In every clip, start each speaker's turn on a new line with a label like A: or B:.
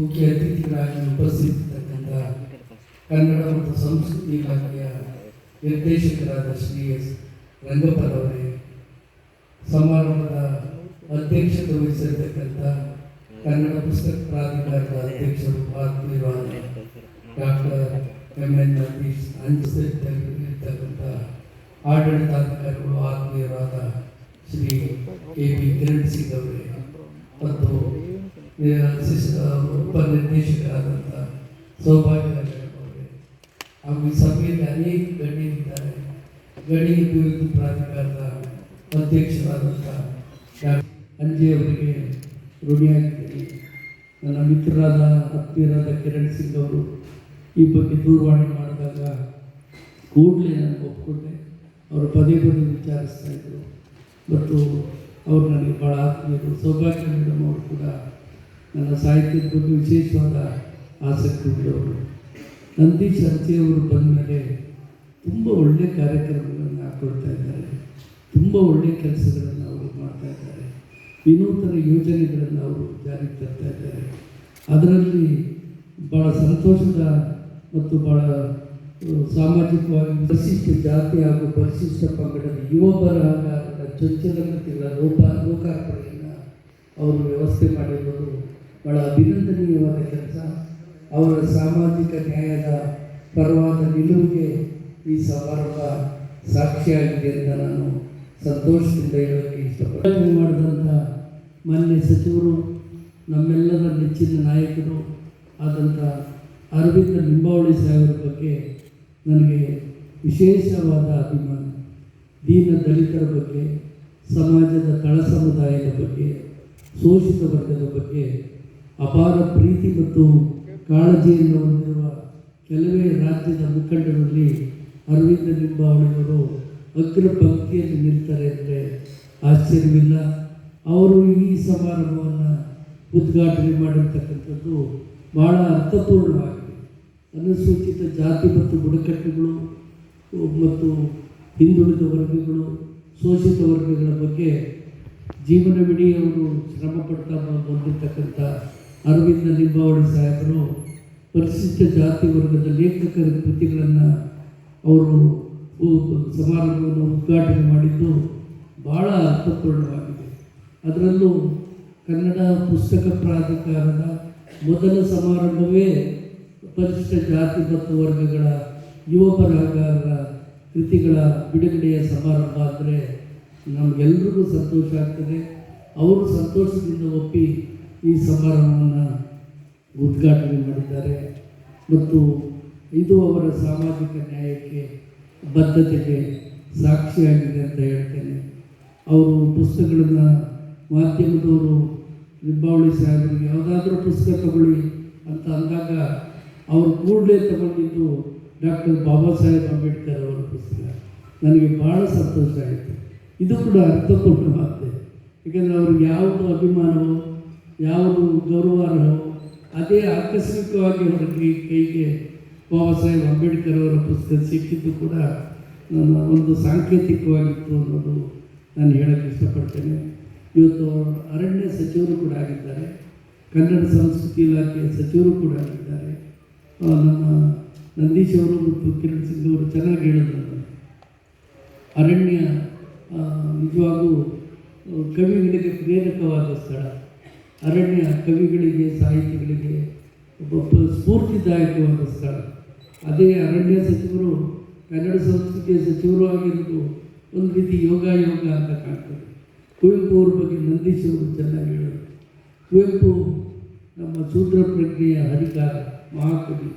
A: ಮುಖ್ಯ ಅತಿಥಿಗಳಾಗಿ ಉಪಸ್ಥಿತರಿರ್ತಕ್ಕಂಥ ಕನ್ನಡ ಮತ್ತು ಸಂಸ್ಕೃತಿ ಇಲಾಖೆಯ ನಿರ್ದೇಶಕರಾದ ಶ್ರೀ ಎಸ್ ರಂಗಪ್ಪನವರೇ ಸಮಾರಂಭದ ಅಧ್ಯಕ್ಷತೆ ವಹಿಸಿರ್ತಕ್ಕಂಥ ಕನ್ನಡ ಪುಸ್ತಕ ಪ್ರಾಧಿಕಾರದ ಅಧ್ಯಕ್ಷರು ಆತ್ಮೀಯವಾದ ಡಾಕ್ಟರ್ ಎಂ ಎನ್ ನಟೀಶ್ ಅಂಜಿರ್ತಕ್ಕಂಥ ಆಡಳಿತಾಧಿಕಾರಿಗಳು, ಆತ್ಮೀಯರಾದ ಶ್ರೀ ಕೆ ಬಿ ಕಿರಣ್ ಸಿಂಗ್ ಅವರೇ ಮತ್ತು ಉಪನಿರ್ದೇಶಕರಾದಂಥ ಸೌಭಾಗ್ಯ ಅವರೇ. ಹಾಗೂ ಈ ಸಭೆಯಲ್ಲಿ ಅನೇಕ ಗಣ್ಯರಿದ್ದಾರೆ. ಗಣಿ ಅಭಿವೃದ್ಧಿ ಪ್ರಾಧಿಕಾರದ ಅಧ್ಯಕ್ಷರಾದಂಥ ಅಂಜೆಯವರಿಗೆ ಋಣಿಯಾಗಿದ್ದೀನಿ. ನನ್ನ ಮಿತ್ರರಾದ ಹತ್ತಿರಾದ ಕಿರಣ್ ಸಿಂಗ್ ಅವರು ಈ ಬಗ್ಗೆ ದೂರವಾಣಿ ಮಾಡಿದಾಗ ಕೂಡಲೇ ನಾನು ಒಪ್ಪಿಕೊಂಡೆ ಅವರು ಪದೇ ಪದೇ ವಿಚಾರಿಸ್ತಾ ಇದ್ದರು. ಮತ್ತು ಅವರು ನನಗೆ ಭಾಳ ಆತ್ಮೀಯರು. ಸೌಭಾಗ್ಯ ಮೇಡಮ್ ಅವರು ಕೂಡ ನನ್ನ ಸಾಹಿತ್ಯದ ಬಗ್ಗೆ ವಿಶೇಷವಾದ ಆಸಕ್ತಿ ಉಳ್ಳವರು. ನಂದೀಶ್ ಅವರು ಬಂದ ಮೇಲೆ ತುಂಬ ಒಳ್ಳೆಯ ಕಾರ್ಯಕ್ರಮಗಳನ್ನು ಹಾಕೊಳ್ತಾ ಇದ್ದಾರೆ. ತುಂಬ ಒಳ್ಳೆಯ ಕೆಲಸಗಳನ್ನು ಅವರು ಮಾಡ್ತಾ ಇದ್ದಾರೆ. ವಿನೂತನ ಯೋಜನೆಗಳನ್ನು ಅವರು ಜಾರಿಗೆ ತರ್ತಾ ಇದ್ದಾರೆ. ಅದರಲ್ಲಿ ಭಾಳ ಸಂತೋಷದ ಮತ್ತು ಭಾಳ ಸಾಮಾಜಿಕವಾಗಿ ಪರಿಶಿಷ್ಟ ಜಾತಿ ಹಾಗೂ ಪರಿಶಿಷ್ಟ ಪಂಗಡದ ಯುವ ಬರಹಗಾರರ ಚೊಚ್ಚಲ ಕೃತಿಗಳ ಲೋಪ, ಲೋಕಾರ್ಪಣೆಯನ್ನು ಅವರು ವ್ಯವಸ್ಥೆ ಮಾಡಿರೋದು ಭಾಳ ಅಭಿನಂದನೀಯವಾದ ಕೆಲಸ. ಅವರ ಸಾಮಾಜಿಕ ನ್ಯಾಯದ ಪರವಾದ ನಿಲುವಿಗೆ ಈ ಸಮಾರಂಭ ಸಾಕ್ಷಿಯಾಗಿದೆ ಅಂತ ನಾನು ಸಂತೋಷದಿಂದ ಹೇಳೋಕ್ಕೆ ಇಷ್ಟಪಡ್ತೀನಿ. ಮಾಡಿದಂಥ ಮಾನ್ಯ ಸಚಿವರು, ನಮ್ಮೆಲ್ಲರ ನೆಚ್ಚಿನ ನಾಯಕರು ಆದಂಥ ಅರವಿಂದ ಲಿಂಬಾವಳಿ ಸಾಹೇಬರ ಬಗ್ಗೆ ನನಗೆ ವಿಶೇಷವಾದ ಅಭಿಮಾನ. ದೀನ ದಲಿತರ ಬಗ್ಗೆ, ಸಮಾಜದ ತಳ ಸಮುದಾಯದ ಬಗ್ಗೆ, ಶೋಷಿತ ವರ್ಗದ ಬಗ್ಗೆ ಅಪಾರ ಪ್ರೀತಿ ಮತ್ತು ಕಾಳಜಿಯನ್ನು ಹೊಂದಿರುವ ಕೆಲವೇ ರಾಜ್ಯದ ಮುಖಂಡರಲ್ಲಿ ಅರವಿಂದ ಲಿಂಬಾವಳಿಯವರು ಅಗ್ರ ಪಂಕ್ತಿಯಲ್ಲಿ ನಿಲ್ತಾರೆ ಅಂದರೆ ಆಶ್ಚರ್ಯವಿಲ್ಲ. ಅವರು ಈ ಸಮಾರಂಭವನ್ನು ಉದ್ಘಾಟನೆ ಮಾಡಿರ್ತಕ್ಕಂಥದ್ದು ಬಹಳ ಅರ್ಥಪೂರ್ಣವಾಗಿದೆ. ಅನುಸೂಚಿತ ಜಾತಿ ಮತ್ತು ಬುಡಕಟ್ಟುಗಳು ಮತ್ತು ಹಿಂದುಳಿದ ವರ್ಗಗಳು, ಶೋಷಿತ ವರ್ಗಗಳ ಬಗ್ಗೆ ಜೀವನವಿಡೀ ಅವರು ಶ್ರಮ ಪಡ್ತಾ ಬಂದಿರತಕ್ಕಂಥ ಅರವಿಂದ ಲಿಂಬಾವಳಿ ಸಾಹೇಬರು ಪರಿಶಿಷ್ಟ ಜಾತಿ ವರ್ಗದ ಲೇಖಕರ ಕೃತಿಗಳನ್ನು ಅವರು ಸಮಾರಂಭವನ್ನು ಉದ್ಘಾಟನೆ ಮಾಡಿದ್ದು ಬಹಳ ಅರ್ಥಪೂರ್ಣವಾಗಿದೆ. ಅದರಲ್ಲೂ ಕನ್ನಡ ಪುಸ್ತಕ ಪ್ರಾಧಿಕಾರದ ಮೊದಲ ಸಮಾರಂಭವೇ ಪರಿಶಿಷ್ಟ ಜಾತಿ ಮತ್ತು ವರ್ಗಗಳ ಯುವ ಬರಹಗಾರರ ಕೃತಿಗಳ ಬಿಡುಗಡೆಯ ಸಮಾರಂಭ ಅಂದರೆ ನಮಗೆಲ್ರಿಗೂ ಸಂತೋಷ ಆಗ್ತದೆ. ಅವರು ಸಂತೋಷದಿಂದ ಒಪ್ಪಿ ಈ ಸಮಾರಂಭವನ್ನು ಉದ್ಘಾಟನೆ ಮಾಡಿದ್ದಾರೆ. ಮತ್ತು ಇದು ಅವರ ಸಾಮಾಜಿಕ ನ್ಯಾಯಕ್ಕೆ, ಬದ್ಧತೆಗೆ ಸಾಕ್ಷಿಯಾಗಿದೆ ಅಂತ ಹೇಳ್ತೇನೆ. ಅವರು ಪುಸ್ತಕಗಳನ್ನು ಮಾಧ್ಯಮದವರು, ನಿಂಬಾವಳಿ ಸಾಹೇಬರಿಗೆ ಯಾವುದಾದ್ರೂ ಪುಸ್ತಕ ತಗೊಳ್ಳಿ ಅಂತ ಅಂದಾಗ ಅವರು ಕೂಡಲೇ ತಗೊಂಡಿದ್ದು ಡಾಕ್ಟರ್ ಬಾಬಾ ಸಾಹೇಬ್ ಅಂಬೇಡ್ಕರ್ ಅವರ ಪುಸ್ತಕ. ನನಗೆ ಭಾಳ ಸಂತೋಷ ಆಯಿತು. ಇದು ಕೂಡ ಅರ್ಥಪೂರ್ಣವಾಗಿದೆ ಏಕೆಂದರೆ ಅವ್ರಿಗೆ ಯಾವುದು ಅಭಿಮಾನವೋ ಯಾವುದು ಗೌರವಾರ್ಹವೋ ಅದೇ ಆಕಸ್ಮಿಕವಾಗಿ ಕೈ ಕೈಗೆ ಬಾಬಾ ಸಾಹೇಬ್ ಅಂಬೇಡ್ಕರ್ ಅವರ ಪುಸ್ತಕ ಸಿಕ್ಕಿದ್ದು ಕೂಡ ನನ್ನ ಒಂದು ಸಾಂಕೇತಿಕವಾಗಿತ್ತು ಅನ್ನೋದು ನಾನು ಹೇಳೋಕ್ಕೆ ಇಷ್ಟಪಡ್ತೇನೆ. ಇವತ್ತು ಅರಣ್ಯ ಸಚಿವರು ಕೂಡ ಆಗಿದ್ದಾರೆ. ಕನ್ನಡ ಸಂಸ್ಕೃತಿ ಇಲಾಖೆಯ ಸಚಿವರು ಕೂಡ ಆಗಿದ್ದಾರೆ. ನಮ್ಮ ನಂದೀಶ್ ಅವರು ಮತ್ತು ಕಿರಣ್ ಸಿಂಗ್ ಅವರು ಚೆನ್ನಾಗಿ ಹೇಳಿದ್ರು ಅರಣ್ಯ ನಿಜವಾಗೂ ಕವಿಗಳಿಗೆ ಪ್ರೇರಕವಾದ ಸ್ಥಳ. ಅರಣ್ಯ ಕವಿಗಳಿಗೆ, ಸಾಹಿತಿಗಳಿಗೆ ಒಬ್ಬ ಸ್ಫೂರ್ತಿದಾಯಕವಾದ ಸ್ಥಳ. ಅದೇ ಅರಣ್ಯ ಸಚಿವರು, ಕನ್ನಡ ಸಂಸ್ಕೃತಿಯ ಸಚಿವರು ಆಗಿರೋದು ಒಂದು ರೀತಿ ಯೋಗ ಯೋಗ ಅಂತ ಕಾಣ್ತದೆ. ಕುವೆಂಪು ಅವ್ರ ಬಗ್ಗೆ ನಂದೀಶ್ ಚೆನ್ನಾಗಿ ಹೇಳೋದು ಕುವೆಂಪು ನಮ್ಮ ಶೂದ್ರ ಪ್ರಜ್ಞೆಯ ಅಧಿಕಾರ ಮಹಾಕವಿ.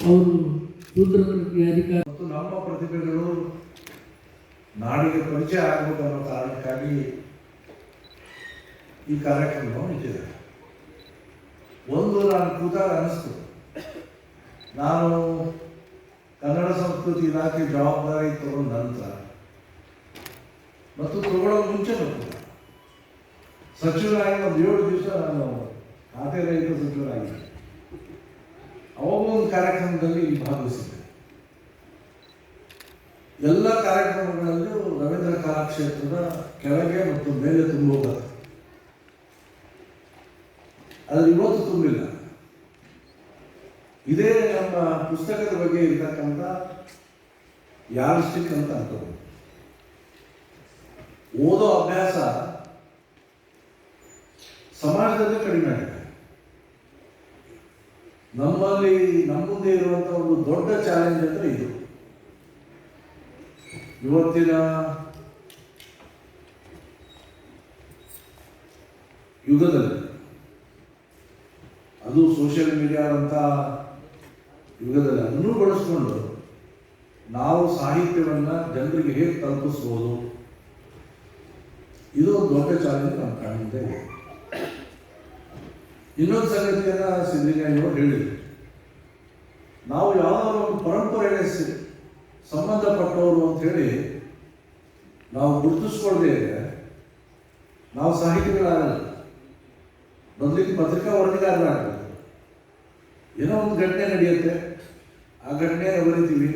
A: ಅವರು ಶೂದ್ರ ಪ್ರಜ್ಞೆಯ ಅಧಿಕಾರ
B: ಮತ್ತು ನಮ್ಮ ಪ್ರತಿಭೆಗಳು ನಾಡಿಗೆ ಪರಿಚಯ ಆಗುವುದನ್ನು ಕಾರಣಕ್ಕಾಗಿ ಈ ಕಾರ್ಯಕ್ರಮವನ್ನು ಇಟ್ಟಿದ್ದಾರೆ ಒಂದು ನಾನು ಕೂತಾಗ ಅನಿಸ್ತು. ನಾನು ಕನ್ನಡ ಸಂಸ್ಕೃತಿ ಇಲಾಖೆ ಜವಾಬ್ದಾರಿ ತಗೊಂಡ ನಂತರ ಮತ್ತು ತಗೊಳ್ಳೋ ಮುಂಚೆ ಸಚಿವರಾಗಿ ಒಂದು ಏಳು ದಿವಸ ನಾನು ಖಾತೆ ರಹಿತ ಸಚಿವರಾಗಿದ್ದೆ. ಅವಾಗ ಒಂದು ಕಾರ್ಯಕ್ರಮದಲ್ಲಿ ಭಾಗವಹಿಸಿದ್ದೆ. ಎಲ್ಲ ಕಾರ್ಯಕ್ರಮಗಳಲ್ಲೂ ರವೀಂದ್ರ ಕಲಾಕ್ಷೇತ್ರದ ಕೆಳಗೆ ಮತ್ತು ಮೇಲೆ ತುಂಬ ಹೋಗುತ್ತೆ ಇರೋದು ತುಂಬಿಲ್ಲ. ಇದೇ ನಮ್ಮ ಪುಸ್ತಕದ ಬಗ್ಗೆ ಇರ್ತಕ್ಕಂಥ ಯಾರಿಸ್ಟಿಕ್ ಅಂತ ಅನ್ಕೋಬೋದು ಓದೋ ಅಭ್ಯಾಸ ಸಮಾಜದಲ್ಲಿ ಕಡಿಮೆ ಆಗಿದೆ. ನಮ್ಮಲ್ಲಿ ನಮ್ಮ ಮುಂದೆ ಇರುವಂಥ ಒಂದು ದೊಡ್ಡ ಚಾಲೆಂಜ್ ಅಂದರೆ ಇದು. ಇವತ್ತಿನ ಯುಗದಲ್ಲಿ ಅದು ಮೀಡಿಯಾ ಅಂತ ಯುಗದಲ್ಲಿ ಅದನ್ನು ಬಳಸ್ಕೊಂಡು ನಾವು ಸಾಹಿತ್ಯವನ್ನು ಜನರಿಗೆ ಹೇಗೆ ತಲುಪಿಸ್ಬೋದು? ಇದು ದೊಡ್ಡ ಚಾಲೆಂಜ್ ನಮ್ಮ ಕಣ್ಣಿಂದ ಇನ್ನೊಂದು ಸಂಗತಿಯನ್ನ ಸಿದ್ದಲಿಂಗಯ್ಯವರು ಹೇಳಿದರು. ನಾವು ಯಾವುದಾದ್ರು ಒಂದು ಪರಂಪರೆಗೆ ಸಂಬಂಧಪಟ್ಟವರು ಅಂತ ಹೇಳಿ ನಾವು ಗುರುತಿಸ್ಕೊಳ್ದೇ ನಾವು ಸಾಹಿತಿಗಳಾಗಲ್ಲ ಬದಲಿಗೆ ಪತ್ರಿಕಾ ವರದಿಗಾರರಾಗಲ್ಲ ಏನೋ ಒಂದು ಘಟನೆ ನಡೆಯುತ್ತೆ. ಆ ಘಟನೆ ಬರೀತೀವಿ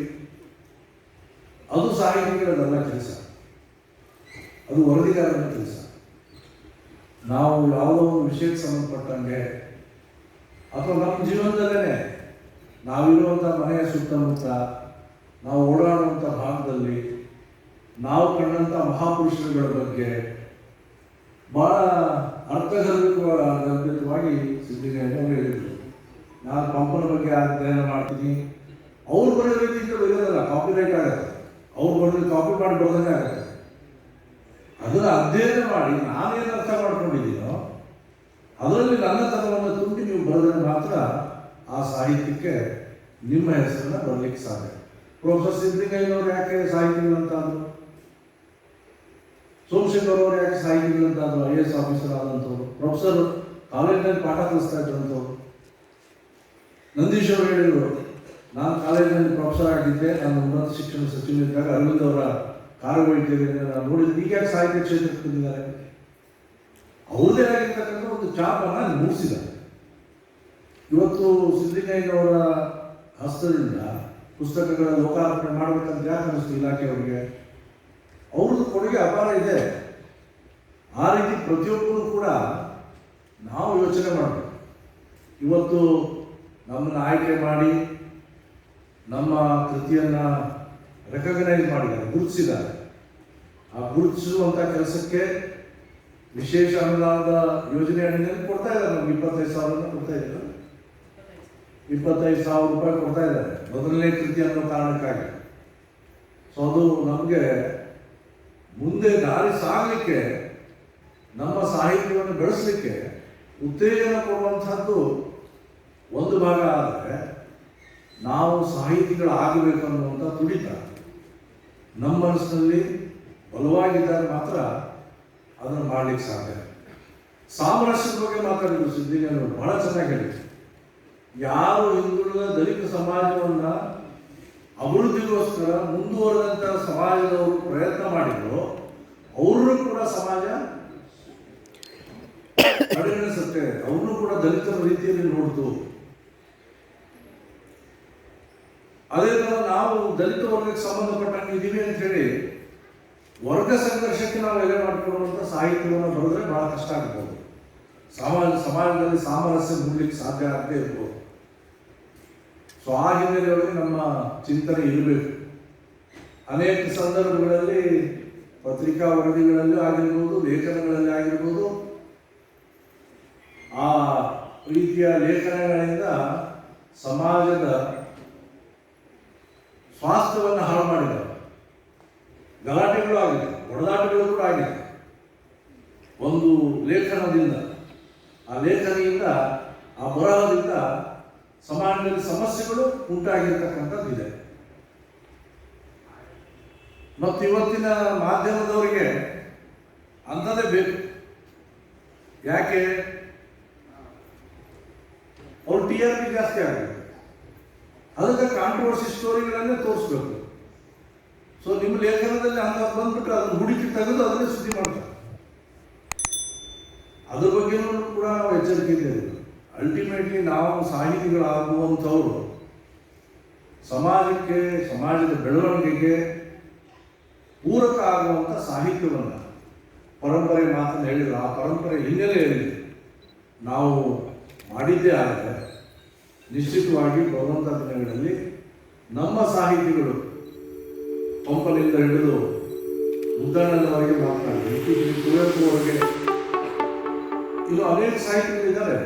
B: ಅದು ಸಾಹಿತಿಗಳದಲ್ಲ ಕೆಲಸ. ಅದು ವರದಿಗಾರನ ಕೆಲಸ. ನಾವು ಯಾವುದೋ ಒಂದು ವಿಷಯಕ್ಕೆ ಸಂಬಂಧಪಟ್ಟಂಗೆ, ಅಥವಾ ನಮ್ಮ ಜೀವನದಲ್ಲೇ ನಾವಿರುವಂಥ ಮನೆಯ ಸುತ್ತಮುತ್ತ, ನಾವು ಓಡಾಡುವಂಥ ಭಾಗದಲ್ಲಿ, ನಾವು ಕಂಡಂಥ ಮಹಾಪುರುಷರುಗಳ ಬಗ್ಗೆ ಭಾಳ ಅರ್ಥಗರ್ಭಿತವಾಗಿ ಸಿದ್ಧಿಗೆ ಹೇಳಿದರು. ನಾನು ಪಂಪನ ಬಗ್ಗೆ ಅಧ್ಯಯನ ಮಾಡ್ತೀನಿ. ಅವ್ರು ಇಷ್ಟ ರೀತಿಯಿಂದ ಕಾಪಿ ಕಾಪಿರೈಟ್ ಆಗುತ್ತೆ. ಅವ್ರು ಬರೆದು ಕಾಪಿ ಮಾಡಿ ಬರೋದೇ ಆಗುತ್ತೆ. ಅದನ್ನು ಅಧ್ಯಯನ ಮಾಡಿ ನಾನೇನು ಅರ್ಥ ಮಾಡ್ಕೊಂಡಿದ್ದೀನೋ, ಅದರಲ್ಲಿ ನನ್ನ ತನವನ್ನು ತುಂಬಿ ನೀವು ಬರೆದ್ರೆ ಮಾತ್ರ ಆ ಸಾಹಿತ್ಯಕ್ಕೆ ನಿಮ್ಮ ಹೆಸರನ್ನ ಬರಲಿಕ್ಕೆ ಸಾಧ್ಯ. ಪ್ರೊಫೆಸರ್ ಸಿದ್ದಿಂಗಯ್ಯನವರು ಯಾಕೆ ಸಾಹಿತಿಗಳಂತಾದ್ರು ಸೋಮಶೇಖರ್ ಅವರು ಯಾಕೆ ಸಾಹಿತಿಗಳಂತಾದ್ರು ಐ ಎ ಎಸ್ ಆಫೀಸರ್ ಆದಂಥವ್ರು. ಪ್ರೊಫೆಸರ್ ಕಾಲೇಜಿನಲ್ಲಿ ಪಾಠ ಕಲಿಸ್ತಾ ಇದ್ದಂಥವ್ರು ನಂದೀಶ್ ಅವರು ಹೇಳಿದರು, ನಾನು ಕಾಲೇಜಿನಲ್ಲಿ ಪ್ರೊಫೆಸರ್ ಆಗಿದ್ದೆ, ನಾನು ಉನ್ನತ ಶಿಕ್ಷಣ ಸಚಿವರಿದ್ದಾಗ ಅರವಿಂದ್ ಅವರ ಕಾರ್ಯವೈದ್ಯರಿಂದ ನಾನು ನೋಡಿದ್ದೆ ಈಗ ಯಾಕೆ ಸಾಹಿತ್ಯ ಕ್ಷೇತ್ರಕ್ಕೆ ಬಂದಿದ್ದಾರೆ? ಅವ್ರದೇ ಆಗಿರ್ತಕ್ಕಂಥ ಒಂದು ಚಾಪನ ಮೂಡಿಸಿದ್ದಾರೆ. ಇವತ್ತು ಸಿದ್ದಲಿಂಗಯ್ಯನವರ ಹಸ್ತದಿಂದ ಪುಸ್ತಕಗಳ ಲೋಕಾರ್ಪಣೆ ಮಾಡಬೇಕಂತ ಯಾಕೆ ಅನಿಸ್ತು ಇಲಾಖೆಯವರಿಗೆ ಅವ್ರದ್ದು ಕೊಡುಗೆ ಅಪಾರ ಇದೆ. ಆ ರೀತಿ ಪ್ರತಿಯೊಬ್ಬರು ಕೂಡ ನಾವು ಯೋಚನೆ ಮಾಡಬೇಕು. ಇವತ್ತು ನಮ್ಮನ್ನು ಆಯ್ಕೆ ಮಾಡಿ, ನಮ್ಮ ಕೃತಿಯನ್ನು ರೆಕಗ್ನೈಸ್ ಮಾಡಿದ್ದಾರೆ, ಗುರುತಿಸಿದ್ದಾರೆ. ಆ ಗುರುತಿಸುವಂಥ ಕೆಲಸಕ್ಕೆ ವಿಶೇಷ ಅನುದಾನದ ಯೋಜನೆ ಅಡಿಯಲ್ಲಿ ಕೊಡ್ತಾ ಇದ್ದಾರೆ ನಮ್ಗೆ ಇಪ್ಪತ್ತೈದು ಸಾವಿರ ಕೊಡ್ತಾ ಇದ್ದಾರೆ. ಇಪ್ಪತ್ತೈದು ಸಾವಿರ ರೂಪಾಯಿ ಕೊಡ್ತಾ ಇದ್ದಾರೆ, ಮೊದಲನೇ ಕೃತಿ ಅನ್ನೋ ಕಾರಣಕ್ಕಾಗಿ. ಸೊ ಅದು ನಮಗೆ ಮುಂದೆ ದಾರಿ ಸಾಗಲಿಕ್ಕೆ, ನಮ್ಮ ಸಾಹಿತ್ಯವನ್ನು ಬೆಳೆಸಲಿಕ್ಕೆ ಉತ್ತೇಜನ ಕೊಡುವಂಥದ್ದು ಒಂದು ಭಾಗ ಆದರೆ ನಾವು ಸಾಹಿತಿಗಳಾಗಬೇಕು ಅನ್ನುವಂಥ ತುಡಿತ. ನಮ್ಮ ಮನಸ್ಸಿನಲ್ಲಿ ಬಲವಾಗಿದ್ದಾಗ ಮಾತ್ರ ಅದನ್ನು ಮಾಡಲಿಕ್ಕೆ ಸಾಧ್ಯ. ಸಾಮರಸ್ಯದ ಬಗ್ಗೆ ಮಾತಾಡಿದ್ರು ಸಿದ್ಧಲಿಂಗಯ್ಯನವರು ಬಹಳ ಚೆನ್ನಾಗಿ ಹೇಳಿದ್ರು. ಯಾರು ಹಿಂದುಳಿದ ದಲಿತ ಸಮಾಜವನ್ನ ಅಭಿವೃದ್ಧಿಗೋಸ್ಕರ ಮುಂದುವರೆದಂಥ ಸಮಾಜದವರು ಪ್ರಯತ್ನ ಮಾಡಿದ್ರು, ಅವ್ರನ್ನೂ ಕೂಡ ಸಮಾಜ ಕಡೆಗಣಿಸುತ್ತೆ. ಅವ್ರನ್ನೂ ಕೂಡ ದಲಿತರ ರೀತಿಯಲ್ಲಿ ನೋಡ್ತು. ಅದೇ ಥರ ನಾವು ದಲಿತ ವರ್ಗಕ್ಕೆ ಸಂಬಂಧಪಟ್ಟಂಗೆ ಇದ್ದೀವಿ ಅಂತ ಹೇಳಿ ವರ್ಗ ಸಂಘರ್ಷಕ್ಕೆ ನಾವು ಎಲೆ ಮಾಡಿಕೊಳ್ಳುವಂಥ ಸಾಹಿತ್ಯವನ್ನು ಬರೆದ್ರೆ ಬಹಳ ಕಷ್ಟ ಆಗ್ಬೋದು. ಸಮಾಜ ಸಮಾಜದಲ್ಲಿ ಸಾಮರಸ್ಯ ಮೂಡಲಿಕ್ಕೆ ಸಾಧ್ಯ ಆಗದೆ ಇರ್ಬೋದು. ಸೊ ಆ ಹಿನ್ನೆಲೆಯಲ್ಲಿ ನಮ್ಮ ಚಿಂತನೆ ಇರಬೇಕು. ಅನೇಕ ಸಂದರ್ಭಗಳಲ್ಲಿ ಪತ್ರಿಕಾ ವರದಿಗಳಲ್ಲಿ ಆಗಿರ್ಬೋದು, ಲೇಖನಗಳಲ್ಲಿ ಆಗಿರ್ಬೋದು, ಆ ರೀತಿಯ ಲೇಖನಗಳಿಂದ ಸಮಾಜದ ಸ್ವಾಸ್ಥ್ಯವನ್ನು ಹಾಳು ಮಾಡಿದ್ದಾರೆ. ಗಲಾಟೆಗಳು ಆಗಿದೆ ಹೊಡೆದಾಟಗಳು ಕೂಡ ಆಗಿದೆ. ಒಂದು ಲೇಖನದಿಂದ, ಆ ಲೇಖನಿಯಿಂದ, ಆ ಬರಹದಿಂದ ಸಮಾಜದಲ್ಲಿ ಸಮಸ್ಯೆಗಳು ಉಂಟಾಗಿರ್ತಕ್ಕಂಥದ್ದಿದೆ ಮತ್ತು ಇವತ್ತಿನ ಮಾಧ್ಯಮದವರಿಗೆ ಅಂಥದ್ದೇ ಬೇಕು. ಯಾಕೆ? ಅವ್ರು ಟಿ ಆರ್ ಪಿ ಜಾಸ್ತಿ ಆಗುತ್ತೆ ಅದಕ್ಕೆ ಕಾಂಟ್ರವರ್ಸಿ ಸ್ಟೋರಿಗಳನ್ನೇ ತೋರಿಸ್ಬೇಕು. ಸೊ ನಿಮ್ಮ ಲೇಖನದಲ್ಲಿ ಅಂತ ಬಂದ್ಬಿಟ್ಟು ಅದನ್ನು ಹುಡುಕಿ ತೆಗೆದು ಅದನ್ನೇ ಸುದ್ದಿ ಮಾಡ್ತಾರೆ. ಅದ್ರ ಬಗ್ಗೆನೂ ಕೂಡ ನಾವು ಎಚ್ಚರಿಕೆ ಇದೆ. ಅಲ್ಟಿಮೇಟ್ಲಿ ನಾವು ಸಾಹಿತಿಗಳಾಗುವಂಥವ್ರು, ಸಮಾಜಕ್ಕೆ, ಸಮಾಜದ ಬೆಳವಣಿಗೆಗೆ ಪೂರಕ ಆಗುವಂಥ ಸಾಹಿತ್ಯವನ್ನು ಪರಂಪರೆ ಮಾತನ್ನು ಹೇಳಿದ್ರು. ಆ ಪರಂಪರೆ ಹಿನ್ನೆಲೆಯಲ್ಲಿ ನಾವು ಮಾಡಿದ್ದೇ ಆದರೆ ನಿಶ್ಚಿತವಾಗಿ ಬರುವಂಥ ದಿನಗಳಲ್ಲಿ ನಮ್ಮ ಸಾಹಿತಿಗಳು ಪಂಪನಿಂದ ಹಿಡಿದು ಮುದ್ದಣ್ಣನವರೆಗೆ ಮಾತನಾಡಿ ಇತ್ತೀಚೆಗೆ ಕುವೆಂಪು ಅವರಿಗೆ. ಇನ್ನು ಅನೇಕ ಸಾಹಿತಿಗಳಿದ್ದಾರೆ